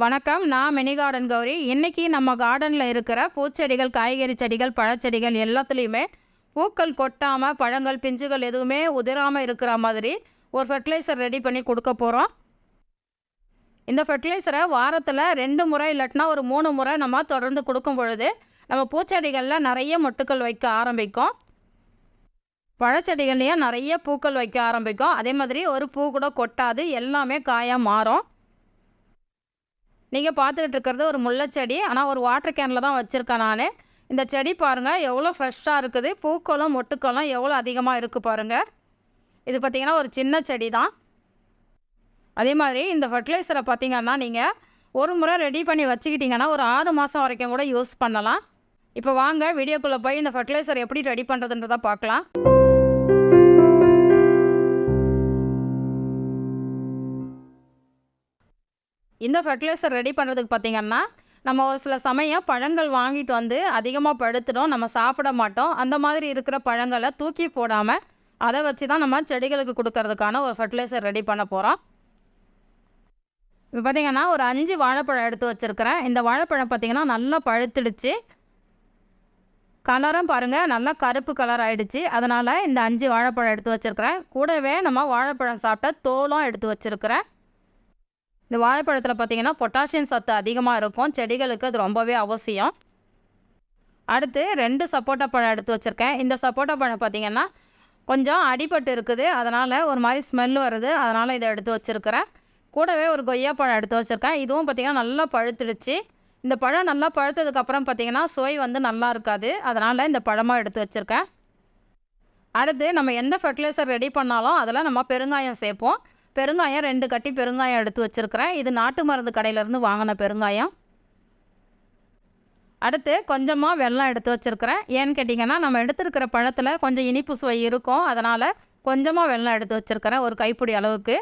வணக்கம் நான் mini garden Gowri. இன்றைக்கி நம்ம கார்டனில் இருக்கிற பூச்செடிகள் காய்கறி செடிகள் பழச்செடிகள் எல்லாத்துலேயுமே பூக்கள் கொட்டாமல் பழங்கள் பிஞ்சுகள் எதுவுமே உதிராமல் இருக்கிற மாதிரி ஒரு ஃபெர்டிலைசர் ரெடி பண்ணி கொடுக்க போகிறோம் இந்த ஃபெர்டிலைசரை வாரத்தில் ரெண்டு முறை இல்லாட்டினா ஒரு மூணு முறை நம்ம தொடர்ந்து கொடுக்கும் பொழுது நம்ம பூச்செடிகளில் நிறைய மொட்டுக்கள் வைக்க ஆரம்பிக்கும். பழச்செடிகள்லேயும் நிறைய பூக்கள் வைக்க ஆரம்பிக்கும். அதே மாதிரி ஒரு பூ கூட கொட்டாது எல்லாமே காயாக மாறும். நீங்கள் பார்த்துக்கிட்டு இருக்கிறது ஒரு முல்லைச்செடி ஆனால் ஒரு வாட்டர் கேனில் தான் வச்சுருக்கேன் நான். இந்த செடி பாருங்கள் எவ்வளோ ஃப்ரெஷ்ஷாக இருக்குது. பூக்களும் மொட்டுக்களும் எவ்வளோ அதிகமாக இருக்குது பாருங்கள் இது பார்த்திங்கன்னா ஒரு சின்ன செடி தான். அதே மாதிரி இந்த ஃபர்டிலைசரை பார்த்திங்கன்னா நீங்கள் ஒரு முறை ரெடி பண்ணி வச்சுக்கிட்டிங்கன்னா ஒரு ஆறு மாதம் வரைக்கும் கூட யூஸ் பண்ணலாம். இப்போ வாங்க வீடியோக்குள்ளே போய் இந்த ஃபர்டிலைசர் எப்படி ரெடி பண்ணுறதுன்றதை பார்க்கலாம் இந்த ஃபர்டிலைசர் ரெடி பண்ணுறதுக்கு பார்த்திங்கன்னா நம்ம ஒரு சில சமயம் பழங்கள் வாங்கிட்டு வந்து அதிகமாக படுத்துடும் நம்ம சாப்பிட மாட்டோம். அந்த மாதிரி இருக்கிற பழங்களை தூக்கி போடாமல் அதை வச்சு தான் நம்ம செடிகளுக்கு கொடுக்கறதுக்கான ஒரு ஃபர்டிலைசர் ரெடி பண்ண போகிறோம் இப்போ பார்த்திங்கன்னா ஒரு அஞ்சு வாழைப்பழம் எடுத்து வச்சுருக்கிறேன். இந்த வாழைப்பழம் பார்த்திங்கன்னா நல்லா பழுத்துடுச்சு. கலரும் பாருங்கள் நல்லா கருப்பு கலர் ஆகிடுச்சு அதனால் இந்த அஞ்சு வாழைப்பழம் எடுத்து வச்சுருக்கிறேன். கூடவே நம்ம வாழைப்பழம் சாப்பிட்ட தோலும் எடுத்து வச்சுருக்கிறேன். இந்த வாழைப்பழத்தில் பார்த்திங்கன்னா பொட்டாசியம் சத்து அதிகமாக இருக்கும். செடிகளுக்கு அது ரொம்பவே அவசியம். அடுத்து ரெண்டு சப்போட்டா பழம் எடுத்து வச்சுருக்கேன். இந்த சப்போட்டா பழம் பார்த்திங்கன்னா கொஞ்சம் அடிபட்டு இருக்குது. அதனால் ஒரு மாதிரி ஸ்மெல் வருது. அதனால் இதை எடுத்து வச்சுருக்கிறேன். கூடவே ஒரு கொய்யா பழம் எடுத்து வச்சுருக்கேன். இதுவும் பார்த்திங்கன்னா நல்லா பழுத்துடுச்சு. இந்த பழம் நல்லா பழுத்ததுக்கப்புறம் பார்த்திங்கன்னா சுவை வந்து நல்லா இருக்காது. அதனால் இந்த பழமாக எடுத்து வச்சுருக்கேன். அடுத்து நம்ம எந்த ஃபர்டிலைசர் ரெடி பண்ணாலும் அதில் நம்ம பெருங்காயம் சேர்ப்போம். பெருங்காயம் ரெண்டு கட்டி பெருங்காயம் எடுத்து வச்சுருக்கிறேன். இது நாட்டு மருந்து கடையிலேருந்து வாங்கின பெருங்காயம். அடுத்து கொஞ்சமாக வெல்லம் எடுத்து வச்சுருக்கிறேன். ஏன்னு கேட்டிங்கன்னா நம்ம எடுத்துருக்கிற பழத்தில் கொஞ்சம் இனிப்பு சுவை இருக்கும். அதனால் கொஞ்சமாக வெள்ளம் எடுத்து வச்சுருக்கிறேன் ஒரு கைப்பிடி அளவுக்கு.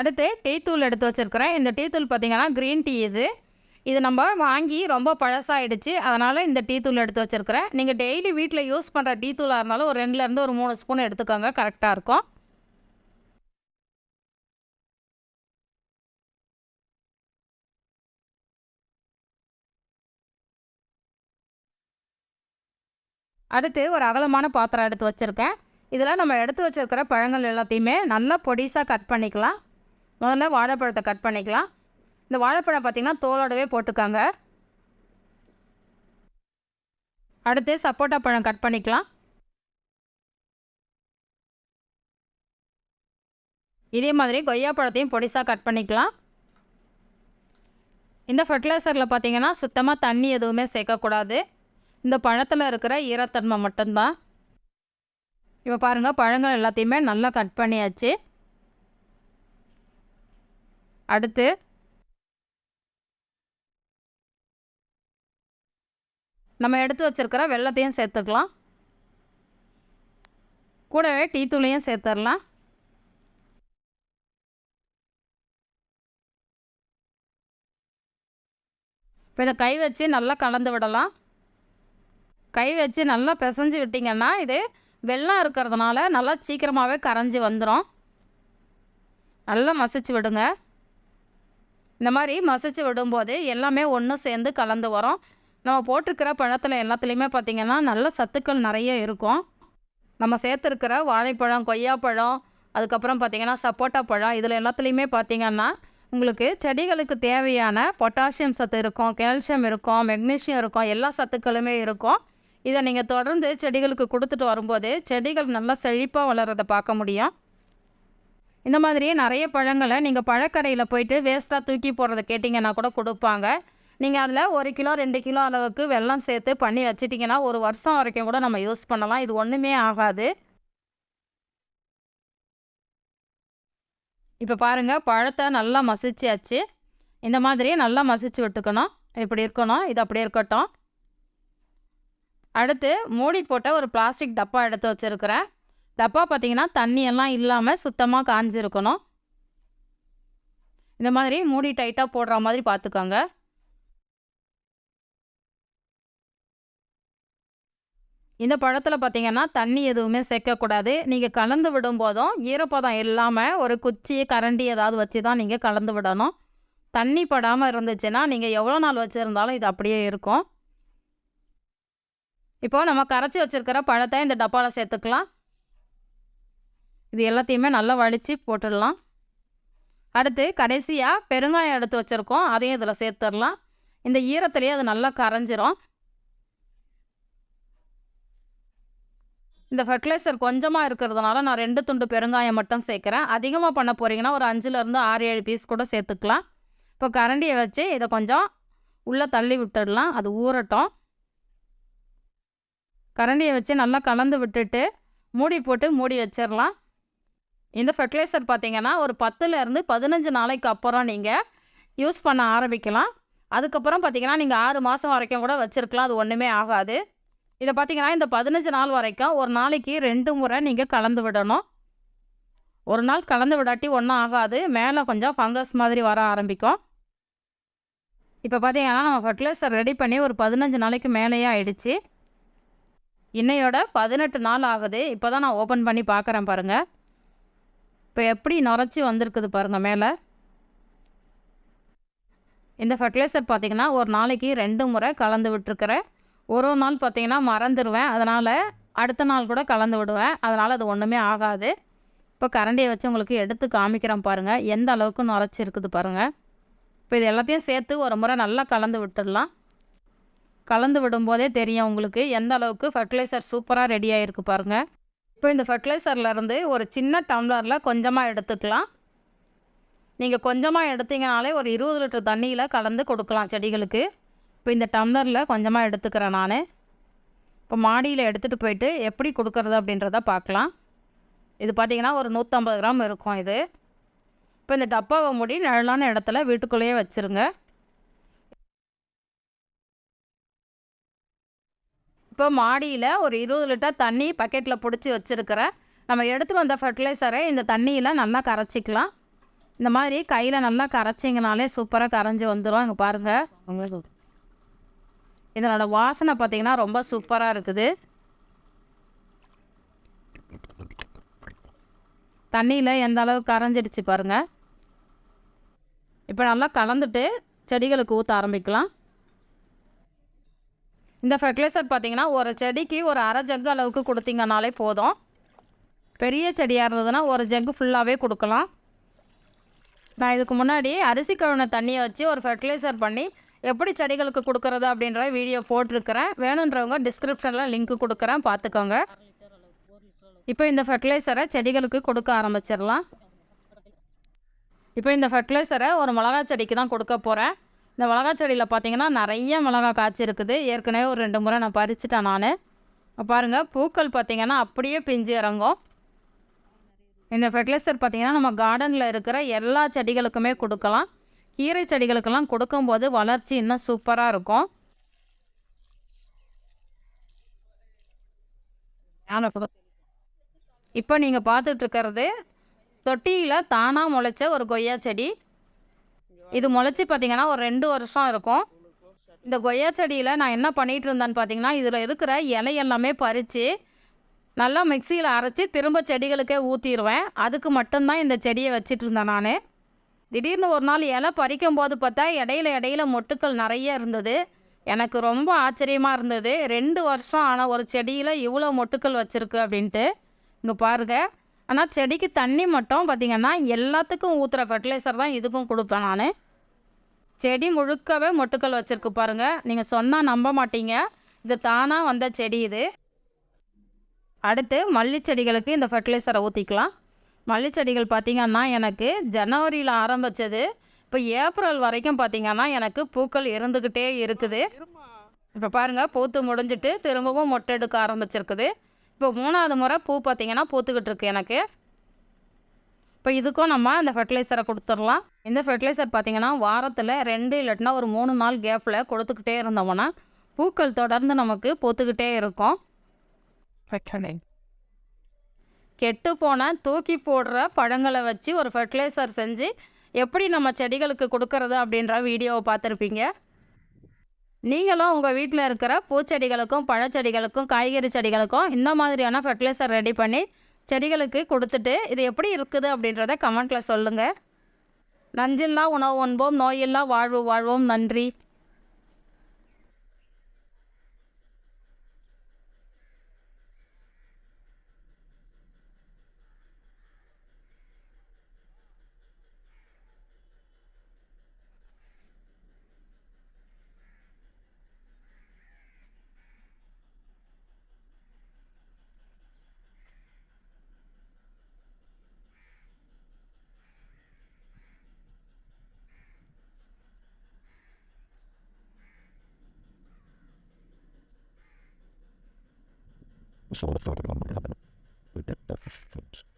அடுத்து டீ தூள் எடுத்து வச்சுருக்கிறேன். இந்த டீ தூள் பார்த்திங்கன்னா க்ரீன் டீ இது. இது நம்ம வாங்கி ரொம்ப பழசாகிடுச்சு அதனால் இந்த டீ தூள் எடுத்து வச்சுருக்கிறேன். நீங்கள் டெய்லி வீட்டில் யூஸ் பண்ணுற டீ தூளாக இருந்தாலும் ஒரு ரெண்டுலேருந்து ஒரு மூணு ஸ்பூன் எடுத்துக்கோங்க. கரெக்டாக இருக்கும். அடுத்து ஒரு அகலமான பாத்திரம் எடுத்து வச்சுருக்கேன். இதில் நம்ம எடுத்து வச்சுருக்கிற பழங்கள் எல்லாத்தையுமே நல்லா பொடிசாக கட் பண்ணிக்கலாம். முதல்ல வாழைப்பழத்தை கட் பண்ணிக்கலாம். இந்த வாழைப்பழம் பார்த்திங்கன்னா தோலோடவே போட்டுக்காங்க. அடுத்து சப்போட்டா பழம் கட் பண்ணிக்கலாம். இதே மாதிரி கொய்யா பழத்தையும் பொடிசாக கட் பண்ணிக்கலாம். இந்த ஃபர்டிலைசரில் பார்த்தீங்கன்னா சுத்தமாக தண்ணி எதுவுமே சேர்க்கக்கூடாது. இந்த பழத்தில் இருக்கிற ஈரத்தன்மை மட்டும்தான். இப்போ பாருங்கள் பழங்கள் எல்லாத்தையுமே நல்லா கட் பண்ணியாச்சு. அடுத்து நம்ம எடுத்து வச்சுருக்கிற வெள்ளத்தையும் சேர்த்துக்கலாம். கூடவே டீ தூளையும் சேர்த்துடலாம். இப்போ இதை கை வச்சு நல்லா கலந்து விடலாம். கை வச்சு நல்லா பிசைஞ்சு விட்டிங்கன்னா இது வெள்ளம் இருக்கிறதுனால நல்லா சீக்கிரமாகவே கரைஞ்சி வந்துடும் நல்லா மசிச்சு விடுங்க. இந்த மாதிரி மசிச்சு விடும்போது எல்லாமே ஒன்று சேர்ந்து கலந்து வரும். நம்ம போட்டிருக்கிற பழத்தில் எல்லாத்துலேயுமே பார்த்திங்கன்னா நல்ல சத்துக்கள் நிறைய இருக்கும். நம்ம சேர்த்துருக்கிற வாழைப்பழம் கொய்யாப்பழம் அதுக்கப்புறம் பார்த்திங்கன்னா சப்போட்டா பழம் இதில் எல்லாத்துலேயுமே பார்த்திங்கன்னா உங்களுக்கு செடிகளுக்கு தேவையான பொட்டாசியம் சத்து இருக்கும் கால்சியம் இருக்கும் மெக்னீஷியம் இருக்கும் எல்லா சத்துக்களுமே இருக்கும். இதை நீங்கள் தொடர்ந்து செடிகளுக்கு கொடுத்துட்டு வரும்போது செடிகள் நல்லா செழிப்பாக வளர்கிறத பார்க்க முடியும். இந்த மாதிரி நிறைய பழங்களை நீங்கள் பழக்கடையில் போயிட்டு வேஸ்ட்டாக தூக்கி போடுறத கேட்டிங்கன்னா கூட கொடுப்பாங்க. நீங்கள் அதில் ஒரு கிலோ ரெண்டு கிலோ அளவுக்கு வெள்ளம் சேர்த்து பண்ணி வச்சிட்டிங்கன்னா ஒரு வருஷம் வரைக்கும் கூட நம்ம யூஸ் பண்ணலாம். இது ஒன்றுமே ஆகாது. இப்போ பாருங்கள் பழத்தை நல்லா மசிச்சாச்சு. இந்த மாதிரி நல்லா மசிச்சு விட்டுக்கணும். இப்படி இருக்கணும் இது அப்படியே இருக்கட்டும். அடுத்து மூடி போட்ட ஒரு பிளாஸ்டிக் டப்பா எடுத்து வச்சுருக்கிறேன். டப்பா பார்த்திங்கன்னா தண்ணியெல்லாம் இல்லாமல் சுத்தமாக காஞ்சிருக்கணும். இந்த மாதிரி மூடி டைட்டாக போடுற மாதிரி பார்த்துக்கோங்க இந்த பழத்தில் பார்த்திங்கன்னா தண்ணி எதுவுமே சேர்க்கக்கூடாது. நீங்கள் கலந்து விடும் போதும் ஈரப்பதம் இல்லாமல் ஒரு குச்சி கரண்டி ஏதாவது வச்சு தான் நீங்கள் கலந்து விடணும். தண்ணி படாமல் இருந்துச்சுன்னா நீங்கள் எவ்வளோ நாள் வச்சுருந்தாலும் இது அப்படியே இருக்கும். இப்போ நம்ம கரைச்சி வச்சுருக்கிற பழத்தை இந்த டப்பாவில் சேர்த்துக்கலாம். இது எல்லாத்தையுமே நல்லா வடித்து போட்டுடலாம். அடுத்து கடைசியாக பெருங்காயம் எடுத்து வச்சுருக்கோம். அதையும் இதில் சேர்த்துடலாம். இந்த ஈரத்துலேயே அது நல்லா கரைஞ்சிரும். இந்த ஃபர்டிலைசர் கொஞ்சமாக இருக்கிறதுனால நான் ரெண்டு துண்டு பெருங்காயம் மட்டும் சேர்க்குறேன். அதிகமாக பண்ண போகிறீங்கன்னா ஒரு அஞ்சுலேருந்து ஆறு ஏழு பீஸ் கூட சேர்த்துக்கலாம். இப்போ கரண்டியை வச்சு இதை கொஞ்சம் உள்ளே தள்ளி விட்டுடலாம். அது ஊறட்டும். கரண்டியை வச்சு நல்லா கலந்து விட்டுட்டு மூடி போட்டு மூடி வச்சிடலாம். இந்த ஃபெர்டிலைசர் பார்த்திங்கன்னா ஒரு பத்துலேருந்து பதினஞ்சு நாளைக்கு அப்புறம் நீங்கள் யூஸ் பண்ண ஆரம்பிக்கலாம். அதுக்கப்புறம் பார்த்தீங்கன்னா நீங்கள் ஆறு மாதம் வரைக்கும் கூட வச்சுருக்கலாம். அது ஒன்றுமே ஆகாது. இதை பார்த்திங்கன்னா இந்த பதினஞ்சு நாள் வரைக்கும் ஒரு நாளைக்கு ரெண்டு முறை நீங்கள் கலந்து விடணும். ஒரு நாள் கலந்து விடாட்டி ஒன்றும் ஆகாது. மேலே கொஞ்சம் ஃபங்கஸ் மாதிரி வர ஆரம்பிக்கும். இப்போ பார்த்திங்கன்னா நம்ம ஃபர்டிலைசர் ரெடி பண்ணி ஒரு பதினஞ்சு நாளைக்கு மேலேயே ஆயிடுச்சு. இன்னையோட பதினெட்டு நாள் ஆகுது. இப்போ தான் நான் ஓப்பன் பண்ணி பார்க்குறேன் பாருங்கள் இப்போ எப்படி நுரைச்சி வந்திருக்குது பாருங்கள் மேலே. இந்த ஃபர்டிலைசர் பார்த்திங்கன்னா ஒரு நாளைக்கு ரெண்டு முறை கலந்து விட்டுருக்குறேன். ஒரு ஒரு நாள் பார்த்தீங்கன்னா மறந்துடுவேன் அதனால் அடுத்த நாள் கூட கலந்து விடுவேன். அதனால் அது ஒன்றுமே ஆகாது. இப்போ கரண்டியை வச்சு உங்களுக்கு எடுத்து காமிக்கிறேன் பாருங்கள் எந்த அளவுக்கு நுரைச்சி இருக்குது பாருங்கள் இப்போ இது எல்லாத்தையும் சேர்த்து ஒரு முறை நல்லா கலந்து விட்டுடலாம். கலந்து விடும்போதே தெரியும் உங்களுக்கு எந்த அளவுக்கு ஃபர்டிலைசர் சூப்பராக ரெடி ஆகிருக்கு பாருங்கள் இப்போ இந்த ஃபர்டிலைசர்லேருந்து ஒரு சின்ன டம்ளரில் கொஞ்சமாக எடுத்துக்கலாம். நீங்கள் கொஞ்சமாக எடுத்தீங்கனாலே ஒரு இருபது லிட்டர் தண்ணியில் கலந்து கொடுக்கலாம் செடிகளுக்கு. இப்போ இந்த டம்ளரில் கொஞ்சமாக எடுத்துக்கிறேன் நான். இப்போ மாடியில் எடுத்துகிட்டு போயிட்டு எப்படி கொடுக்கறது அப்படின்றத பார்க்கலாம். இது பார்த்திங்கன்னா ஒரு நூற்றம்பது கிராம் இருக்கும் இது. இப்போ இந்த டப்பாவை மூடி நிழலான இடத்துல வீட்டுக்குள்ளேயே வச்சுருங்க. இப்போ மாடியில் ஒரு இருபது லிட்டர் தண்ணி பக்கெட்டில் பிடிச்சி வச்சுருக்கிறேன். நம்ம எடுத்துகிட்டு வந்த ஃபர்டிலைசரை இந்த தண்ணியில் நல்லா கரைச்சிக்கலாம். இந்த மாதிரி கையில் நல்லா கரைச்சிங்கனாலே சூப்பராக கரைஞ்சி வந்துடும் இங்கே பாருங்கள் இதனோட வாசனை பார்த்திங்கன்னா ரொம்ப சூப்பராக இருக்குது. தண்ணியில் எந்த அளவுக்கு கரைஞ்சிடுச்சு பாருங்கள் இப்போ நல்லா கலந்துட்டு செடிகளுக்கு ஊற்ற ஆரம்பிக்கலாம். இந்த ஃபெர்டிலைசர் பார்த்தீங்கன்னா ஒரு செடிக்கு ஒரு அரை ஜக்கு அளவுக்கு கொடுத்தீங்கனாலே போதும். பெரிய செடியாக இருந்ததுன்னா ஒரு ஜக்கு ஃபுல்லாகவே கொடுக்கலாம். நான் இதுக்கு முன்னாடி அரிசி கழுவின தண்ணியை வச்சு ஒரு ஃபெர்டிலைசர் பண்ணி எப்படி செடிகளுக்கு கொடுக்குறது அப்படின்ற வீடியோ போட்டிருக்கிறேன். வேணுன்றவங்க டிஸ்கிரிப்ஷனில் லிங்க் கொடுக்குறேன் பார்த்துக்கோங்க. இப்போ இந்த ஃபெர்டிலைசரை செடிகளுக்கு கொடுக்க ஆரம்பிச்சிடலாம். இப்போ இந்த ஃபெர்டிலைசரை ஒரு மிளகா செடிக்கு தான் கொடுக்க போகிறேன் இந்த மிளகா செடியில் பார்த்தீங்கன்னா நிறைய மிளகா காய்ச்சி இருக்குது. ஏற்கனவே ஒரு ரெண்டு முறை நான் பறிச்சிட்டேன் நான். பாருங்கள் பூக்கள் பார்த்திங்கன்னா அப்படியே பிஞ்சு இறங்கும். இந்த ஃபெர்டிலைசர் பார்த்திங்கன்னா நம்ம கார்டனில் இருக்கிற எல்லா செடிகளுக்குமே கொடுக்கலாம். கீரை செடிகளுக்கெல்லாம் கொடுக்கும்போது வளர்ச்சி இன்னும் சூப்பராக இருக்கும். இப்போ நீங்கள் பார்த்துட்ருக்கிறது தொட்டியில் தானாக முளைச்ச ஒரு கொய்யா செடி. இது முளைச்சி பார்த்தீங்கன்னா ஒரு ரெண்டு வருஷம் இருக்கும். இந்த கொய்யா செடியில் நான் என்ன பண்ணிகிட்டு இருந்தேன்னு பார்த்தீங்கன்னா இதில் இருக்கிற இலை எல்லாமே பறித்து நல்லா மிக்சியில் அரைச்சி திரும்ப செடிகளுக்கே ஊற்றிடுவேன் அதுக்கு மட்டும்தான் இந்த செடியை வச்சிட்டு இருந்தேன் நான். திடீர்னு ஒரு நாள் இலை பறிக்கும் போது பார்த்தா இடையில இடையில மொட்டுக்கள் நிறைய இருந்தது. எனக்கு ரொம்ப ஆச்சரியமாக இருந்தது. ரெண்டு வருஷம் ஆன ஒரு செடியில் இவ்வளோ மொட்டுக்கள் வச்சுருக்கு அப்படின்ட்டு. இங்கே பாருங்கள் ஆனால் செடிக்கு தண்ணி மட்டும் பார்த்திங்கன்னா எல்லாத்துக்கும் ஊற்றுற ஃபர்டிலைசர் தான் இதுக்கும் கொடுப்பேன் நான். செடி முழுக்கவே மொட்டுக்கள் வச்சுருக்கு பாருங்கள் நீங்கள் சொன்னால் நம்ப மாட்டீங்க. இது தானாக வந்த செடி இது. அடுத்து மல்லி செடிகளுக்கு இந்த ஃபர்டிலைசரை ஊற்றிக்கலாம் மல்லி செடிகள் பார்த்திங்கன்னா எனக்கு ஜனவரியில் ஆரம்பித்தது இப்போ ஏப்ரல் வரைக்கும் பார்த்திங்கன்னா எனக்கு பூக்கள் இருந்துக்கிட்டே இருக்குது. இப்போ பாருங்கள் பூத்து முடிஞ்சிட்டு திரும்பவும் மொட்டை எடுக்க ஆரம்பிச்சிருக்குது. இப்போ மூணாவது முறை பூ பார்த்திங்கன்னா பூத்துக்கிட்டு இருக்கு எனக்கு. இப்போ இதுக்கும் நம்ம அந்த ஃபர்டிலைசரை கொடுத்துடலாம். இந்த ஃபர்டிலைசர் பார்த்திங்கன்னா வாரத்தில் ரெண்டு இல்லாட்டினா ஒரு மூணு நாள் கேப்பில் கொடுத்துக்கிட்டே இருந்தோம்னா பூக்கள் தொடர்ந்து நமக்கு பூத்துக்கிட்டே இருக்கும். கெட்டு போன தூக்கி போடுற பழங்களை வச்சு ஒரு ஃபர்டிலைசர் செஞ்சு எப்படி நம்ம செடிகளுக்கு கொடுக்கறது அப்படின்ற வீடியோவை பார்த்துருப்பீங்க. நீங்களும் உங்கள் வீட்டில் இருக்கிற பூச்செடிகளுக்கும் பழச்செடிகளுக்கும் காய்கறி செடிகளுக்கும் இந்த மாதிரியான ஃபர்டிலைசர் ரெடி பண்ணி செடிகளுக்கு கொடுத்துட்டு இது எப்படி இருக்குது அப்படின்றத கமெண்ட்டில் சொல்லுங்கள் நஞ்சில்லா உணவு உண்போம் நோயில்லா வாழ்வு வாழ்வோம். நன்றி. So It's all the photogrammar. We get that.